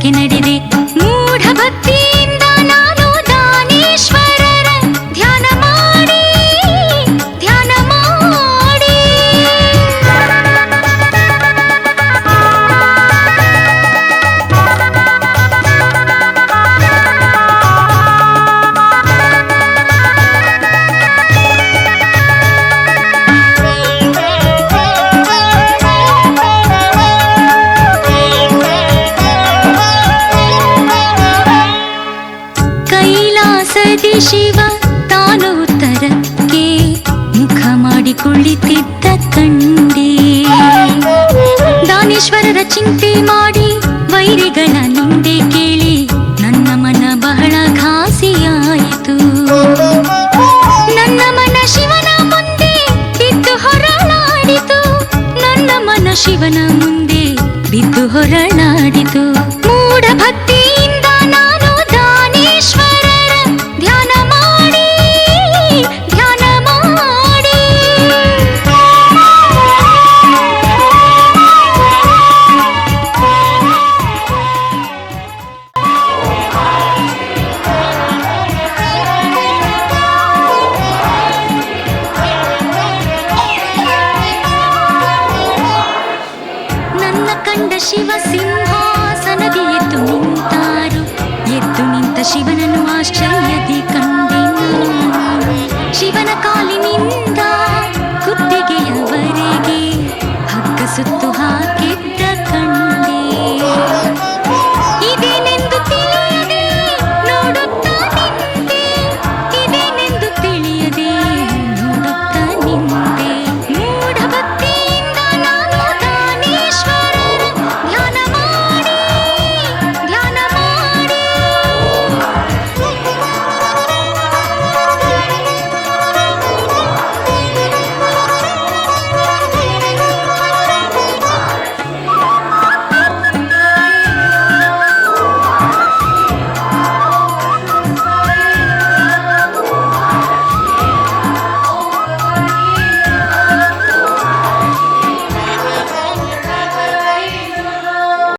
உண்டாக்கினடி ಕೈಲಾಸದಿ ಶಿವ, ತಾನು ಉತ್ತರಕ್ಕೆ ಮುಖ ಮಾಡಿ ಕುಳಿತಿದ್ದ ಕಂಡೆ. ದಾನೇಶ್ವರರ ಚಿಂತೆ ಮಾಡಿ ವೈರಿಗಳ ನಿಂದೆ ಕೇಳಿ ನನ್ನ ಮನ ಬಹಳ ಘಾಸಿಯಾಯಿತು ನನ್ನ ಮನ ಶಿವನ ಮುಂದೆ ಬಿದ್ದು ಹೊರಳಾಡಿತು. ನನ್ನ ಮನ ಶಿವನ ಮುಂದೆ ಬಿದ್ದು ಹೊರಳಾಡಿತು ಶಿವ ಸಿಂಹಾಸನದಿ ಎದ್ದು ನಿಂತಾರು ಎದ್ದು ನಿಂತ ಶಿವನನ್ನು ಆಶ್ಚರ್ಯದಿ